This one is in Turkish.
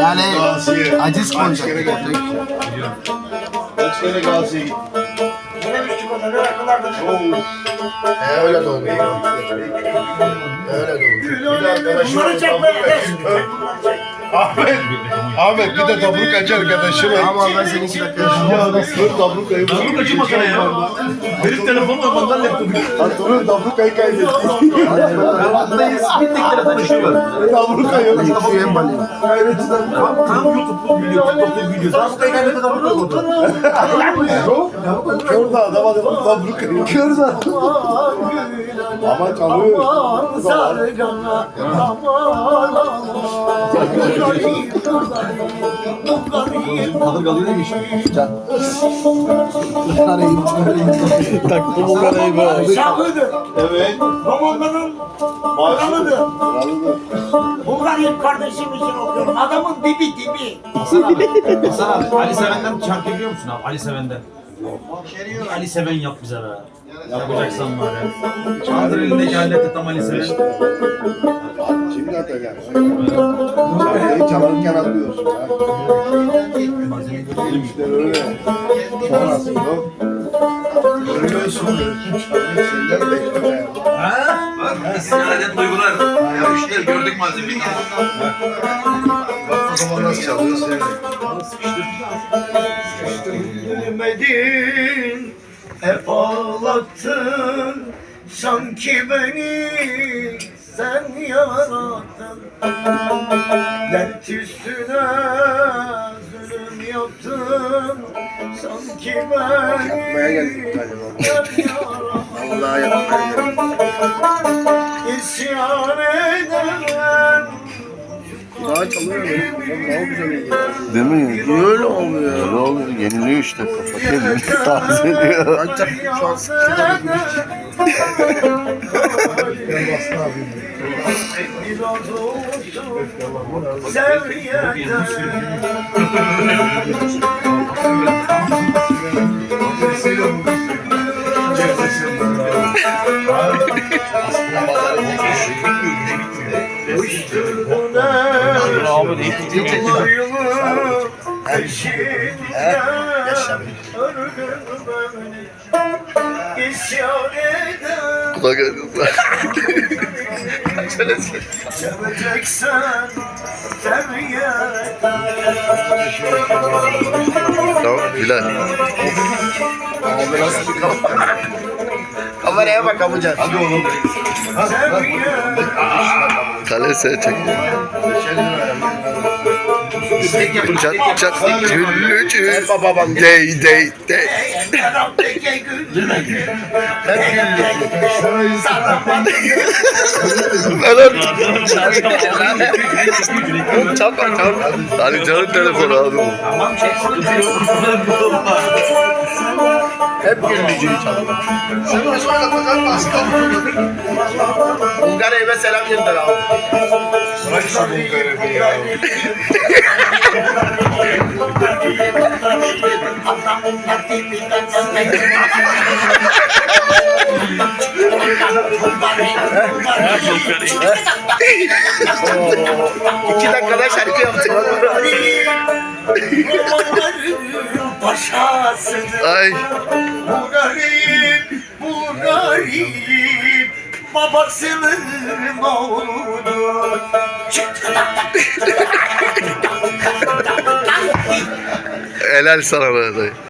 Yani aciz kaç koyacak. kere götürdük? Kaç kere Galatasaray'a gittik? Oo. He öyle doğdu. Öyle doğdu. Bir arkadaşım Bunları çekmeye geç. Ahmet, Ahmet bir de tabruk aç arkadaşım. Ama ben seni iki dakika yaşayacağım. Ya dur tabrukayı Tabruk açı makara ya. Herif telefonu var mandal yaptı. Hatırlıyorum tabrukayı kaybettik. Hattayız. Bittik telefon işliyor. Tabrukayı. Şu en balayı. Tam, tam YouTube'lu video, TikTok'lu video. Tabrukayı kaybetse tabruk yok oldu. Kör da adam adam tabrukayı. Kör da. Ama çalıyor. Sargana aman Tadı kalıyor neymiş? Taktım o karayı be. Şahıdır. Evet. Romanların kralıdır. Kralıdır. Bulgariyim kardeşim için okuyorum. Adamın dibi dibi. Hasan abi. Ali Seven'den şarkı biliyor musun abi? Ali Seven'den. Ali Seven yap bize be. Yapacaksan var ya. Çaldır elindeki aleti tam Ali Seven. Şimdi atacağım. Şarkıyı çalarken anlıyorsun. ha. İşte öyle. Sonrası yok. Görüyorsun. Şeyler bekliyor. Ha? Bak isyan eden duygular. Ya işte gördük malzemeyi. Bak o zaman nasıl çalıyor seni. Gülmedin, hep ağlattın. Sanki beni sen yarattın. Dert üstüne zulüm yaptın. Sanki beni sen yarattın. İsyan edemem. Daha çalıyor benim. Kafam daha güzel ilgili. Değil mi? Öyle olmuyor? Öyle oluyor. Yeniliyor işte kafa. Kendini tazeliyor. Ancak şu an sıkıntı Ben bastı abim. Biraz yıllar peşinden beni isyan eden da geldi. Seveceksen sev yeter Tamam Bilal. Kameraya bak abucan. Hadi oğlum. Sev yeter Kale sen çek. Çat çat güllücü. Dey dey dey. Lan. Çapma çapma. Ali Can'ın telefonu abi bu. Hep bakar mısın? Bulgar eve selam gönder abi. Bırak şu evi ya. İki dakikada şarkı yaptık. Paşasıdır Ay. Bu garip, bu garip Babasının oğludur Helal sana be dayı.